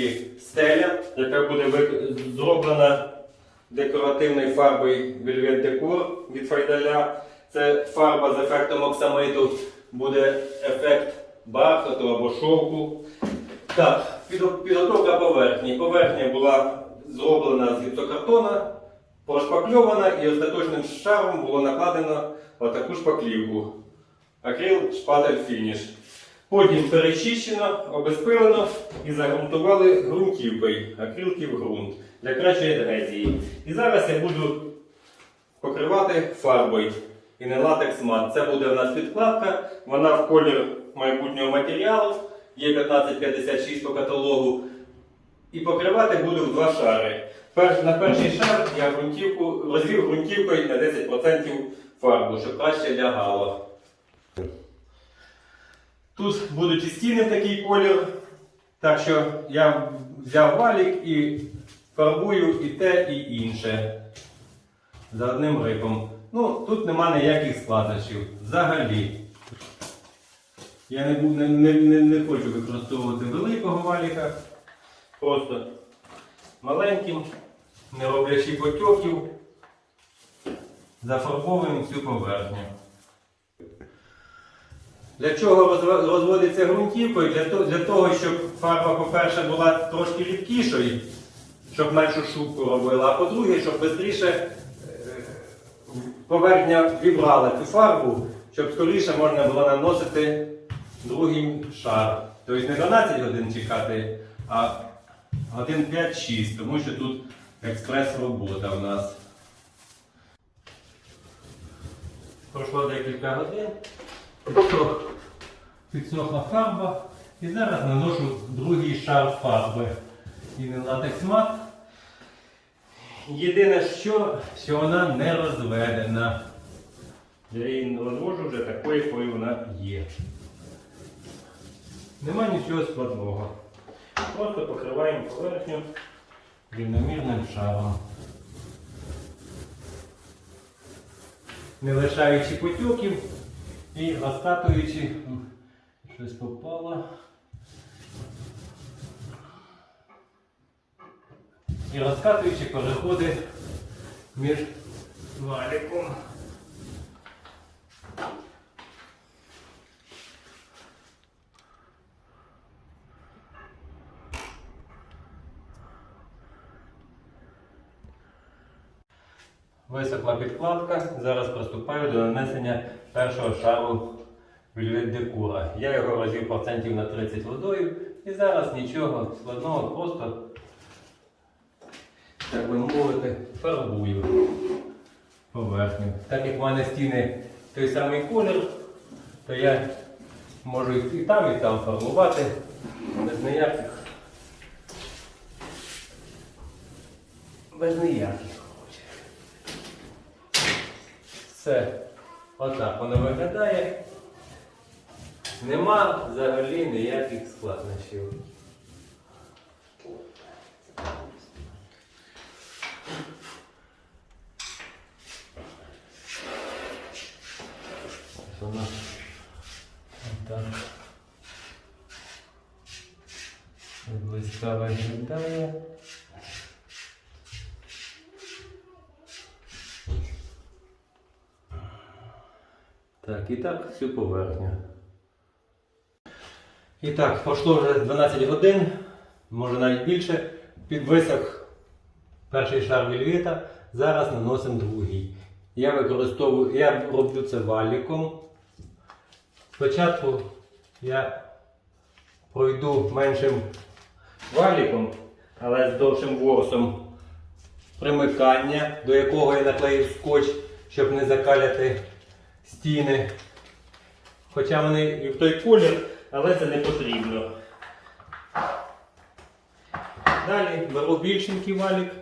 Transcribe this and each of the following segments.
таки стеля, яка буде зроблена декоративною фарбою Velvet Decor від Файдаля. Це фарба з ефектом оксамиту, буде ефект бархату або шовку. Так, підготовка поверхні. Поверхня була зроблена з гіпсокартона, прошпакльована і остаточним шаром було накладено отаку шпаклівку. Акрил шпатель фініш. Потім перечищено, обезпилено і загрунтували ґрунтівкою, акрилків ґрунт для кращої адгезії. І зараз я буду покривати фарбою і не латекс мат. Це буде у нас підкладка, вона в колір майбутнього матеріалу, є 1556 по каталогу. І покривати буду в два шари. На перший шар я ґрунтівку, розвів ґрунтівкою на 10% фарбу, щоб краще лягало. Тут будуть і стіни в такий колір. Так що я взяв валік і фарбую і те, і інше. За одним рипом. Ну, тут нема ніяких складнощів. Взагалі. Я не, бу- не, не, не, хочу використовувати великого валіка. Просто маленьким, не роблячи потьоків, зафарбовуємо всю поверхню. Для чого розводиться ґрунтівкою? Для, для того, щоб фарба, по-перше, була трошки рідкішою, щоб меншу шубку робила, а по-друге, щоб швидше поверхня вібрала цю фарбу, щоб скоріше можна було наносити другий шар. Тобто не 12 годин чекати, а годин 5-6, тому що тут експрес-робота в нас. Пройшло декілька годин. Підсох- Підсохла фарба. І зараз наношу другий шар фарби. І не латекс мат. Єдине, що, що вона не розведена. Я її розвожу вже такою, якою вона є. Нема нічого складного. Просто покриваємо поверхню рівномірним шаром. Не лишаючи потьоків і розкатуючи. Щось попало. І розкатуючи переходи між валіком. Висохла підкладка. Зараз приступаю до нанесення першого шару Velvet. Я його розвів процентів на 30 водою і зараз нічого складного, просто, так би мовити, фарбую поверхню. Так як в мене стіни той самий колір, то я можу і там, і там фарбувати без ніяких. Без ніяких. Все. Отак воно виглядає. Нема взагалі ніяких складнощів. Воно отак. Близька виглядає. Так, і так всю поверхню. І так, пройшло вже 12 годин, може навіть більше. Підвисох перший шар вільвіта, зараз наносимо другий. Я використовую, я роблю це валіком. Спочатку я пройду меншим валіком, але з довшим ворсом примикання, до якого я наклеїв скотч, щоб не закаляти стіни. Хоча вони і в той колір, але це не потрібно. Далі беру більшенький валік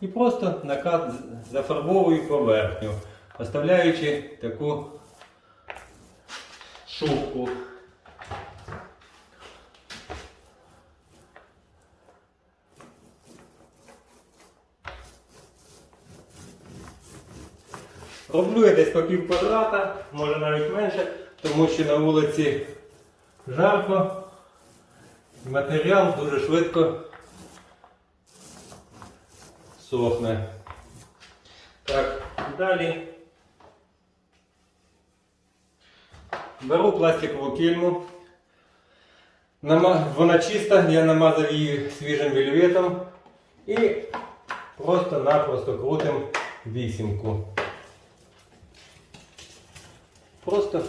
і просто накат зафарбовую поверхню, оставляючи таку шубку. Роблю я десь по пів квадрата, може навіть менше, тому що на вулиці жарко. матеріал дуже швидко сохне. Так, далі. Беру пластикову кільму. Нама- Вона чиста, я намазав її свіжим вільветом і просто-напросто крутим вісімку. Просто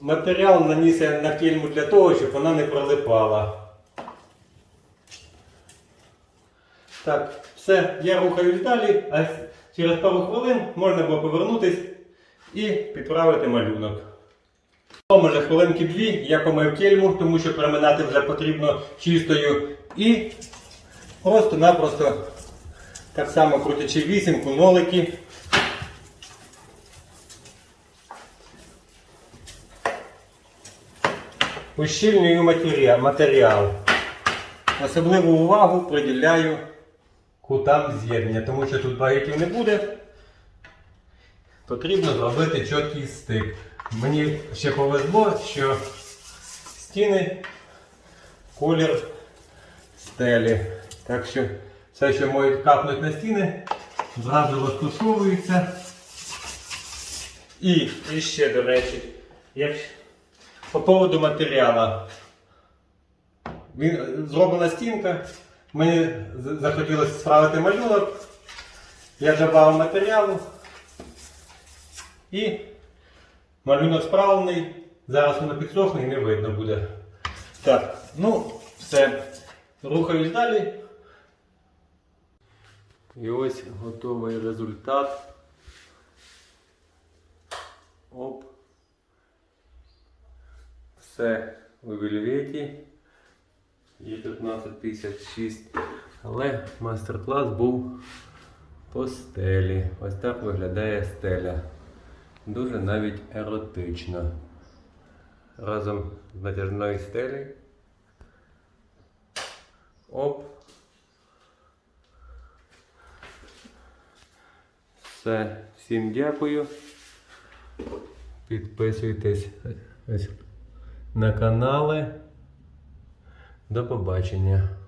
матеріал наніс я на кільму для того, щоб вона не прилипала. Так, все, я рухаюсь далі, а через пару хвилин можна було повернутись і підправити малюнок. Може хвилинки дві я помив кельму, тому що проминати вже потрібно чистою. І просто-напросто так само крутячи вісімку, нолики. Ущільнюю матеріал. Особливу увагу приділяю кутам з'єднання, тому що тут багатів не буде. Потрібно зробити чіткий стик. Мені ще повезло, що стіни колір стелі. Так що все, що можуть капнути на стіни, зразу розтушовується. І, і ще, до речі, як по поводу матеріалу. Він е, зроблена стінка. Мені захотілося справити малюнок. Я додав матеріалу. І малюнок справлений. Зараз воно підсохне і не видно буде. Так, ну, все. Рухаюсь далі. І ось готовий результат. Оп. Все у вельветі. Є 1556. Але майстер-клас був по стелі. Ось так виглядає стеля. Дуже навіть еротично. Разом з натяжною стелі. Оп. Все. Всім дякую. Підписуйтесь на канали. До побачення.